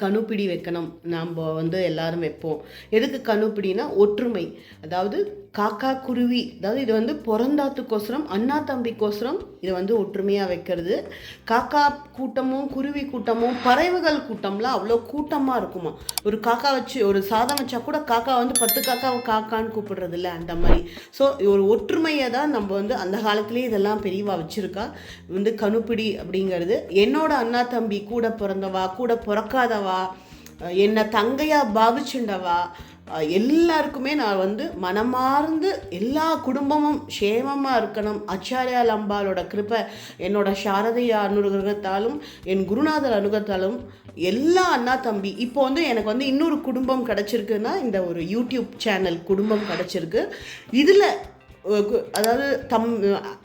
கணுப்பிடி வைக்கணும். நாம் வந்து எல்லாரும் வைப்போம். எதுக்கு கணுப்பிடினா ஒற்றுமை. அதாவது காக்கா குருவி அதாவது இது வந்து பிறந்தாத்துக்கோசரம் அண்ணா தம்பிக்கோசரம் இதை வந்து ஒற்றுமையாக வைக்கிறது. காக்கா கூட்டமும் குருவி கூட்டமும் பறவைகள் கூட்டம்லாம் அவ்வளோ கூட்டமாக இருக்குமா? ஒரு காக்கா வச்சு ஒரு சாதம் வச்சா கூட காக்கா வந்து பத்து காக்காவை காக்கான்னு கூப்பிடுறது இல்லை அந்த மாதிரி. ஸோ ஒரு ஒற்றுமையை தான் நம்ம வந்து அந்த காலத்துலேயே இதெல்லாம் பெரியவா வச்சுருக்கா. வந்து கணுப்பிடி அப்படிங்கிறது. என்னோட அண்ணா தம்பி கூட பிறந்தவா கூட பிறக்காதவா என்னை தங்கையாக பாவிச்சுண்டவா எல்லாருக்குமே நான் வந்து மனமார்ந்து எல்லா குடும்பமும் சேமமாக இருக்கணும். ஆச்சாரியா லம்பாலோட கிருப்பை என்னோட சாரதையா அனுகிரகத்தாலும் என் குருநாதர் அனுகத்தாலும் எல்லா அண்ணா தம்பி. இப்போ வந்து எனக்கு வந்து இன்னொரு குடும்பம் கிடச்சிருக்குன்னா இந்த ஒரு யூடியூப் சேனல் குடும்பம் கிடச்சிருக்கு. இதில் அதாவது தம்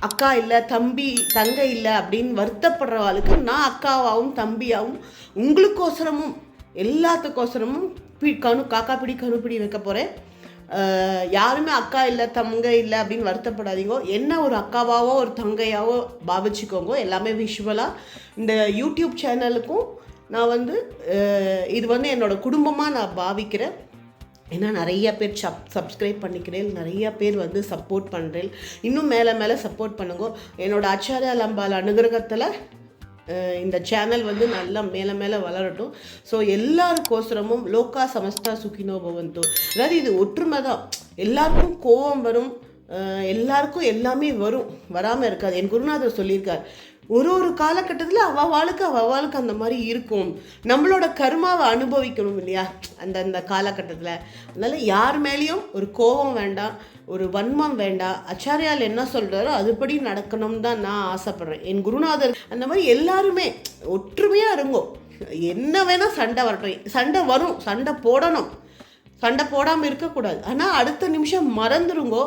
அக்கா இல்லை தம்பி தங்கை இல்லை அப்படின்னு வருத்தப்படுறவாளுக்கு நான் அக்காவாகவும் தம்பியாகவும் உங்களுக்கோசரமும் எல்லாத்துக்கோசரமும் பி கணு காக்கா பிடி கணுப்பிடி வைக்க போகிறேன் யாருமே அக்கா இல்லை தங்கை இல்லை அப்படின்னு வருத்தப்படாதீங்க. என்ன ஒரு அக்காவாவோ ஒரு தங்கையாவோ பாவிச்சுக்கோங்க. எல்லாமே விஷுவலாக இந்த யூடியூப் சேனலுக்கும் நான் வந்து இது வந்து என்னோடய குடும்பமாக நான் பாவிக்கிறேன். ஏன்னா நிறைய பேர் சப் சப்ஸ்கிரைப் பண்ணிக்கிறேன். நிறைய பேர் வந்து சப்போர்ட் பண்ணுறேன் இன்னும் மேலே மேலே சப்போர்ட் பண்ணுங்க. என்னோடய ஆச்சாரியா லம்பால் அனுகிரகத்தில் இந்த சேனல் வந்து நல்லா மேலே மேலே வளரட்டும். ஸோ எல்லாருக்கோசரமும் லோக்கா சமஸ்தா சுகினோ பவந்தோ. அதாவது இது ஒற்றுமை தான். எல்லாருக்கும் கோபம் வரும். எல்லாருக்கும் எல்லாமே வரும். வராமல் இருக்காது. என் குருநாதர் சொல்லியிருக்கார் ஒரு ஒரு காலகட்டத்தில் அவ வாழ்க்கை அவ அந்த மாதிரி இருக்கும். நம்மளோட கர்மாவை அனுபவிக்கணும் இல்லையா? அந்த அந்த காலகட்டத்தில். அதனால் யார் மேலேயும் ஒரு கோபம் வேண்டாம் ஒரு வன்மம் வேண்டாம். ஆச்சாரியால் என்ன சொல்கிறாரோ அதுபடி நடக்கணும் தான் நான் ஆசைப்பட்றேன். என் குருநாதர் அந்த மாதிரி எல்லாருமே ஒற்றுமையாக இருங்கோ. என்ன வேணால் சண்டை வரட்டும். சண்டை வரும். சண்டை போடணும். சண்டை போடாமல் இருக்கக்கூடாது. ஆனால் அடுத்த நிமிஷம் மறந்துருங்கோ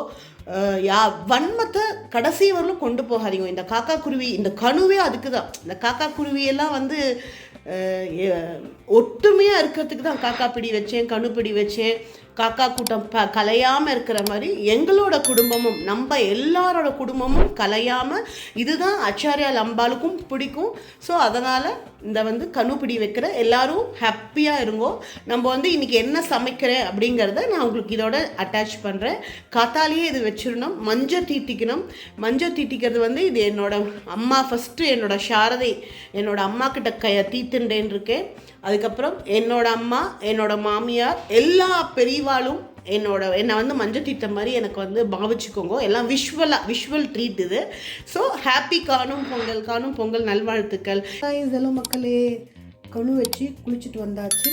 யா வன்மத்தை கடைசி வரலும் கொண்டு போகாதீங்க. இந்த காக்கா குருவி இந்த கணுவே அதுக்கு தான் இந்த காக்கா குருவியெல்லாம் வந்து ஒற்றுமையாக இருக்கிறதுக்கு தான் காக்கா பிடி வச்சேன் கணு பிடி வச்சேன். காக்கா கூட்டம் ப கலையாமல் இருக்கிற மாதிரி எங்களோட குடும்பமும் நம்ம எல்லாரோட குடும்பமும் கலையாமல் இதுதான் ஆச்சாரியா லம்பாலுக்கும் பிடிக்கும். ஸோ அதனால் இந்த வந்து கணுப்பிடி வைக்கிற எல்லாரும் ஹாப்பியாக இருங்கோ. நம்ம வந்து இன்றைக்கி என்ன சமைக்கிறேன் அப்படிங்கிறத நான் உங்களுக்கு இதோட அட்டாச் பண்ணுறேன் காத்தாலேயே இது வச்சிடணும் மஞ்சள் தீட்டிக்கணும். மஞ்சள் தீட்டிக்கிறது வந்து இது என்னோட அம்மா ஃபஸ்ட்டு என்னோட சாரதை. என்னோட அம்மா கிட்ட கைய தீத்துண்டேன் இருக்கேன். அதுக்கப்புறம் என்னோட அம்மா என்னோட மாமியார் எல்லா பெரியவாளும் என்னோட என்னை வந்து மஞ்சள் தீட்ட மாதிரி எனக்கு வந்து பாவிச்சுக்கோங்க. எல்லாம் விஷுவலாக விஷுவல் ட்ரீட் இது. ஸோ ஹாப்பி காணும் பொங்கல் காணும் பொங்கல் நல்வாழ்த்துக்கள். இதெல்லாம் மக்களே. கணு வச்சு குளிச்சுட்டு வந்தாச்சு.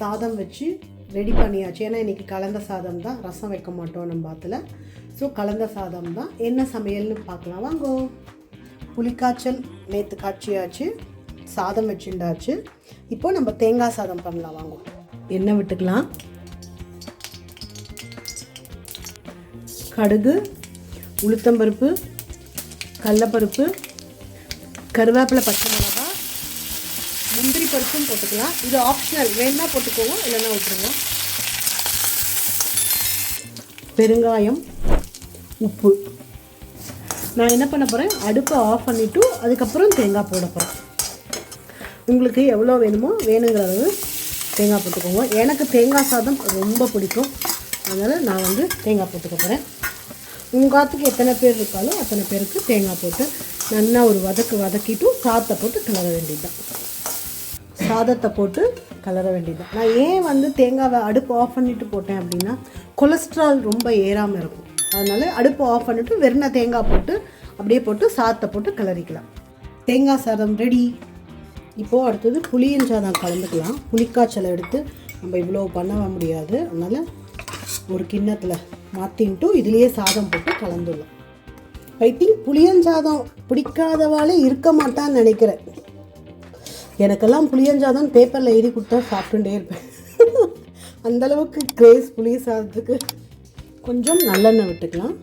சாதம் வச்சு ரெடி பண்ணியாச்சு. ஏன்னா இன்றைக்கி கலந்த சாதம் தான். ரசம் வைக்க மாட்டோம் நம்ம பாத்தில் ஸோ கலந்த சாதம் தான். என்ன சமையல்னு பார்க்கலாம். வாங்கோ. புளிக்காய்ச்சல் நேற்று காய்ச்சியாச்சு. சாதம் வச்சுண்டாச்சு. இப்போ நம்ம தேங்காய் சாதம் பண்ணலாம். வாங்கோ. எண்ணெய் விட்டுக்கலாம்? கடுகு உளுத்தம்பருப்பு கடலப்பருப்பு கருவேப்பிலை பச்சை மிளகா முந்திரி பருப்பும் போட்டுக்கலாம். இது ஆப்ஷனல் வேணா போட்டுக்கோங்க இல்லைன்னா விட்டுருங்க. பெருங்காயம் உப்பு. நான் என்ன பண்ண போகிறேன் அடுப்பை ஆஃப் பண்ணிவிட்டு அதுக்கப்புறம் தேங்காய் போட போகிறேன் உங்களுக்கு எவ்வளோ வேணுமோ வேணுங்கிறது தேங்காய் போட்டுக்கோங்க. எனக்கு தேங்காய் சாதம் ரொம்ப பிடிக்கும். அதனால் நான் வந்து தேங்காய் போட்டுக்க போகிறேன் உங்கள் எத்தனை பேர் இருக்காலும் அத்தனை பேருக்கு தேங்காய் போட்டு நல்லா ஒரு வதக்கு வதக்கிட்டு சாதத்தை போட்டு கிளற வேண்டியதுதான். சாதத்தை போட்டு கலர வேண்டியதுதான். நான் ஏன் வந்து தேங்காவை அடுப்பு ஆஃப் பண்ணிட்டு போட்டேன் அப்படின்னா கொலஸ்ட்ரால் ரொம்ப ஏறாமல் இருக்கும். அதனால் அடுப்பு ஆஃப் பண்ணிவிட்டு வெறும் தேங்காய் போட்டு அப்படியே போட்டு சாதத்தை போட்டு கிளறிக்கலாம். தேங்காய் சாதம் ரெடி இப்போது அடுத்தது புளியின் சாதம் கலந்துக்கலாம். புளிக்காய்ச்சலை எடுத்து நம்ம இவ்வளோ பண்ண முடியாது. அதனால் ஒரு கிண்ணத்தில் மாற்றின்ட்டு இதுலேயே சாதம் போட்டு கலந்துடலாம். ஐ திங்க் புளியஞ்சாதம் பிடிக்காதவாளே இருக்க மாட்டான்னு நினைக்கிறேன். எனக்கெல்லாம் புளியஞ்சாதம் பேப்பரில் எழுதி கொடுத்தா சாப்பிட்டுட்டே இருப்பேன். அந்த அளவுக்கு கிரேஸ் புளிய சாதத்துக்கு. கொஞ்சம் நல்லெண்ணெய் விட்டுக்கலாம்.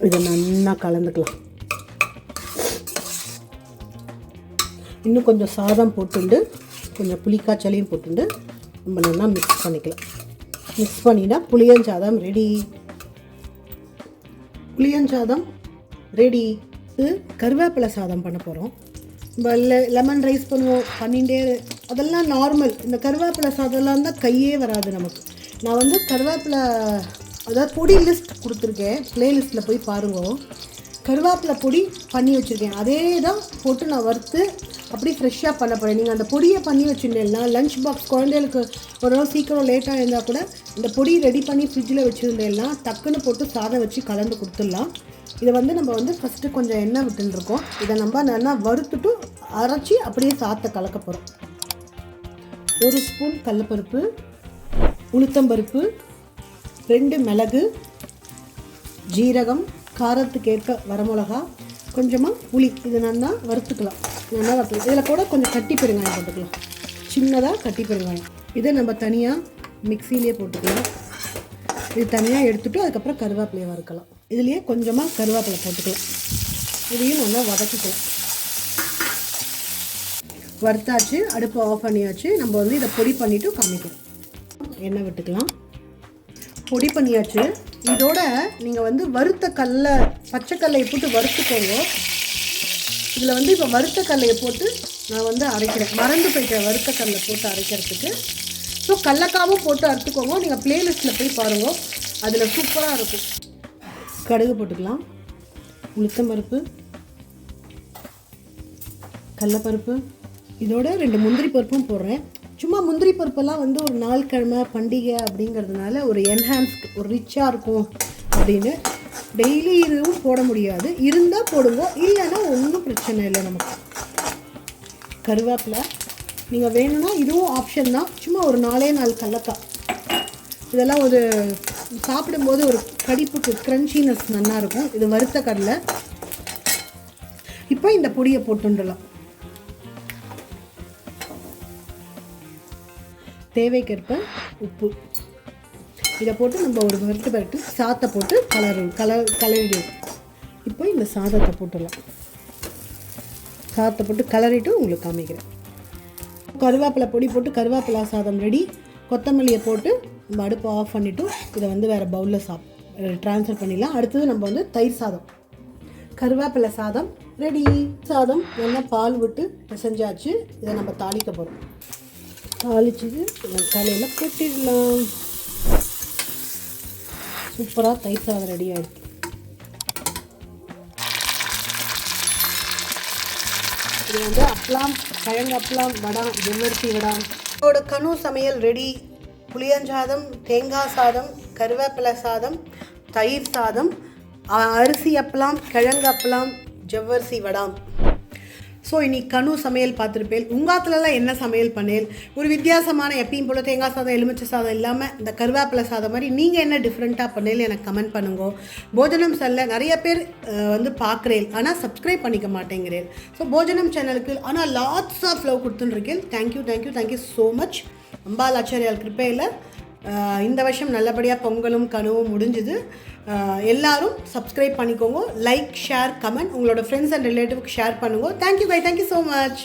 இதை நல்லா கலந்துக்கலாம். இன்னும் கொஞ்சம் சாதம் போட்டுண்டு கொஞ்சம் புளிக்காய்ச்சலையும் போட்டுண்டு நம்ம நல்லா மிக்ஸ் பண்ணிக்கலாம். மிக்ஸ் பண்ணினா புளியஞ்சாதம் ரெடி புளியஞ்சாதம் ரெடி இது கருவேப்பிலை சாதம் பண்ண போகிறோம் நம்ம லெமன் ரைஸ் பண்ணுவோம் பண்ணிகிட்டே அதெல்லாம் நார்மல் இந்த கருவேப்பிலை சாதம்லாம் தான் கையே வராது நமக்கு. நான் வந்து கருவேப்பிலை அதாவது பொடி லிஸ்ட் கொடுத்துருக்கேன். ப்ளேலிஸ்ட்டில் போய் பாருங்க. கருவேப்பிலை பொடி பண்ணி வச்சுருக்கேன். அதே தான் போட்டு நான் வறுத்து அப்படியே ஃப்ரெஷ்ஷாக பண்ண போகிறேன் நீங்கள் அந்த பொடியை பண்ணி வச்சுருந்தேன்னா லஞ்ச் பாக்ஸ் குழந்தைகளுக்கு ஒரு நாள் சீக்கிரம் லேட்டாக இருந்தால் கூட இந்த பொடி ரெடி பண்ணி ஃப்ரிட்ஜில் வச்சுருந்தேன்னா டக்குன்னு போட்டு சாதம் வச்சு கலந்து கொடுத்துடலாம். இதை வந்து நம்ம வந்து ஃபஸ்ட்டு கொஞ்சம் எண்ணெய் விட்டுருக்கோம் இதை நம்ம நல்லா வறுத்துட்டு அரைச்சி அப்படியே சாத்தை கலக்க போகிறோம் ஒரு ஸ்பூன் கடலப்பருப்பு உளுத்தம்பருப்பு ரெண்டு மிளகு ஜீரகம் காரத்துக்கேற்ப வரமிளகா கொஞ்சமாக புளி. இது நல்லா வறுத்துக்கலாம். நல்லா வறுத்து இதில் கூட கொஞ்சம் கட்டி பெருங்காயம் போட்டுக்கலாம். சின்னதாக கட்டி பெருங்காயம். இதை நம்ம தனியாக மிக்சிலே போட்டுக்கலாம். இது தனியாக எடுத்துட்டு அதுக்கப்புறம் கருவேப்பிலையை வறுக்கலாம். இதுலேயே கொஞ்சமாக கருவேப்பிலை போட்டுக்கலாம். இதையும் நல்லா வதக்கிக்கலாம். வறுத்தாச்சு அடுப்பை ஆஃப் பண்ணியாச்சு. நம்ம வந்து இதை பொடி பண்ணிவிட்டு காமிக்கிறோம். எண்ணெய் விட்டுக்கலாம். பொடி பண்ணியாச்சு. இதோட நீங்கள் வந்து வறுத்த கடல பச்சைக்கல்லையை போட்டு வறுத்துக்கோங்க. இதில் வந்து இப்போ வறுத்த கடலையை போட்டு நான் வந்து அரைக்கிறேன். மறந்து போயிட்டேன் வறுத்த கடலை போட்டு அரைக்கிறதுக்கு. ஸோ கடலக்காவும் போட்டு அறுத்துக்கோங்க. நீங்கள் ப்ளேலிஸ்ட்டில் போய் பாருங்கள் அதில் சூப்பராக இருக்கும். கடுகு போட்டுக்கலாம். உளுத்தம்பருப்பு கடலப்பருப்பு. இதோட ரெண்டு முந்திரி பருப்பும் போடுறேன். சும்மா முந்திரி பருப்பெல்லாம் வந்து ஒரு நாள் கிழமை பண்டிகை அப்படிங்கிறதுனால ஒரு என்ஹான்ஸ் ஒரு ரிச்சாக இருக்கும் அப்படின்னு டெய்லி இதுவும் போட முடியாது. இருந்தால் போடுங்க. இல்லைன்னா ஒன்றும் பிரச்சனை இல்லை நமக்கு. கருவேப்பிலை. நீங்கள் வேணும்னா இதுவும் ஆப்ஷன் தான். சும்மா ஒரு நாலே நாள் கடலக்காய் இதெல்லாம் ஒரு சாப்பிடும்போது ஒரு கடிப்புக்கு க்ரன்ச்சினஸ் நல்லா இருக்கும். இது வறுத்த கடலை. இப்போ இந்த பொடியை போட்டுடலாம். தேவைக்கேற்ப உப்பு. இதை போட்டு நம்ம ஒரு விரட்டு விரட்டு சாத்தை போட்டு கலரு கலர் கலரிடுவோம் இப்போ இந்த சாதத்தை போட்டுடலாம். சாதத்தை போட்டு கலரிட்டு உங்களுக்கு காமிக்கிறேன். கருவேப்பிலை பொடி போட்டு கருவேப்பிலை சாதம் ரெடி. கொத்தமல்லியை போட்டு நம்ம அடுப்பை ஆஃப் பண்ணிவிட்டு இதை வந்து வேறு பவுலில் சாப் ட்ரான்ஸ்ஃபர் பண்ணிடலாம். அடுத்தது நம்ம வந்து தயிர் சாதம். கருவேப்பிலை சாதம் ரெடி. சாதம் நல்லா பால் விட்டு பிசைஞ்சாச்சு. இதை நம்ம தாளிக்க போகிறோம் தாளிச்சுட்டு தலையில் கொட்டிடலாம். சூப்பராக தயிர் சாதம் ரெடி ஆகிடுது இது வந்து அப்பளம் கிழங்கு அப்பளம் வடம் ஜெவ்வரிசி வடம் இதோட கனு சமையல் ரெடி புளியஞ்சாதம் தேங்காய் சாதம் கருவேப்பிலை சாதம் தயிர் சாதம் அரிசி அப்பளம் கிழங்கு அப்பளம் ஜவ்வரிசி வடாம் ஸோ இன்னைக்கு கனு சமையல் பார்த்துருப்பேன். உங்காத்துலலாம் என்ன சமையல் பண்ணேன்? ஒரு வித்தியாசமான எப்பயும் போல் தேங்காய் சாதம் எலுமிச்சை சாதம் இல்லாமல் இந்த கருவேப்பிலை சாதம் மாதிரி நீங்கள் என்ன டிஃப்ரெண்ட்டாக பண்ணேன் எனக்கு கமெண்ட் பண்ணுங்க. போஜனம் செல்ல நிறைய பேர் வந்து பார்க்குறேன். ஆனால் சப்ஸ்கிரைப் பண்ணிக்க மாட்டேங்கிறேன். ஸோ போஜனம் சேனலுக்கு ஆனால் லாட்ஸ் ஆஃப் லவ் கொடுத்துருக்கேன் thank you thank you thank you so much Ambal ஆச்சாரியால் கிருப்பையில் இந்த வருஷம் நல்லபடியாக பொங்கலும் கனவும் முடிஞ்சுது. எல்லாரும் சப்ஸ்கிரைப் பண்ணிக்கோங்க. லைக் ஷேர் கமெண்ட் உங்களோட ஃப்ரெண்ட்ஸ் அண்ட் ரிலேட்டிவ்க்கு ஷேர் பண்ணுங்க. Thank you bye thank you so much